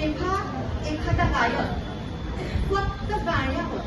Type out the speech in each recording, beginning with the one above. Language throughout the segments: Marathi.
जेव्हा एखादा गायक फक्त गाण्यावर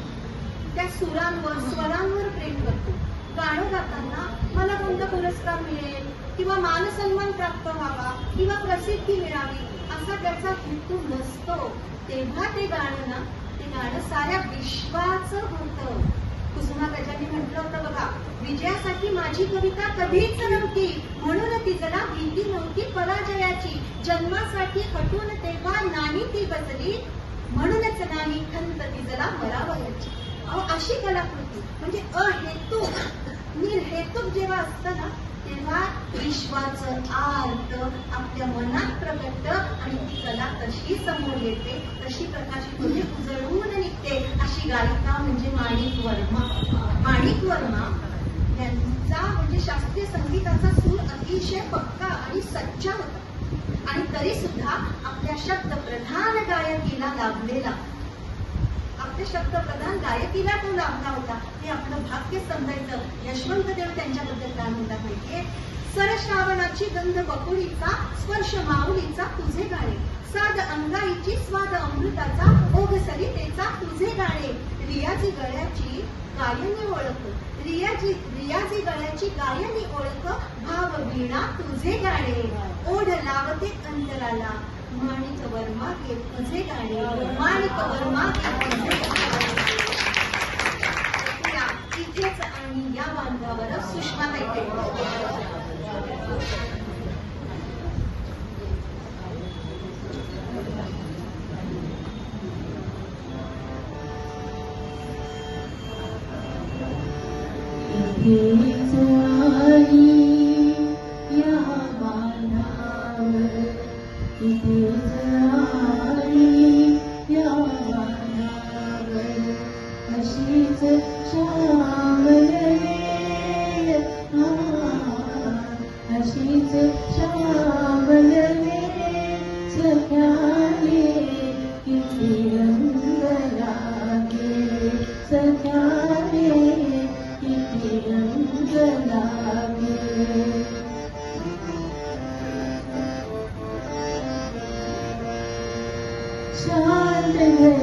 त्या सुरांवर स्वरांवर प्रेम करतो. गाणं गाताना मला कोणता पुरस्कार मिळेल? किंवा मानसन्मान प्राप्त व्हावा? किंवा प्रसिद्धी मिळावी? असा त्याचा हेतू नसतो. तेव्हा ते गाणं ना ते गाणं साऱ्या विश्वाचं होतं. कुसुमा गजाने म्हटलं होतं बघा विजयासाठी माझी कविता कधीच नव्हती. म्हणून तिजला भीती नव्हती पराजयाची. जन्मासाठी हटून तेव्हा नाही ती बसली. म्हणूनच नाही खंत तिजला मरावयाची. अहो अशी कलाकृती. म्हणजे अहेतुक. निर्हेतुक जेव्हा असतं ना विश्वाचं आर्त आपल्या मनात प्रकट आणि ती कला कशी समोर येते कशी प्रकाशित होते उजळून निघते अशी गायिका म्हणजे माणिक वर्मा. माणिक वर्मा यांचा म्हणजे शास्त्रीय संगीताचा सूर अतिशय पक्का आणि सच्चा होता. आणि तरी सुद्धा आपल्या शब्दप्रधान गायकीला लाभलेला. आपल्या शब्दप्रधान गायकीला तो लाभला होता. हे आपलं भाग्य समजायचं. यशवंत देव त्यांच्याबद्दल काय म्हणतात माहितीये? सरश्रावणाची गंध बकुळीचा स्पर्श माऊलीचा तुझे गाणे. साध अंगाईची स्वाद अमृताचा ओघ सरितेचा तुझे गाणे. रियाजी गळ्याची गायनी ओळख. रियाजी रियाजी गळ्याची गायनी ओळख. भाव वीणा तुझे गाणे. ओढ लावते अंतराला. माणिक वर्मा घे तुझे गाणे. माणिक वर्मा घे तुझे गाणे. इथेच आणि या बांधावर सुषमा इथेच आणि Sunday.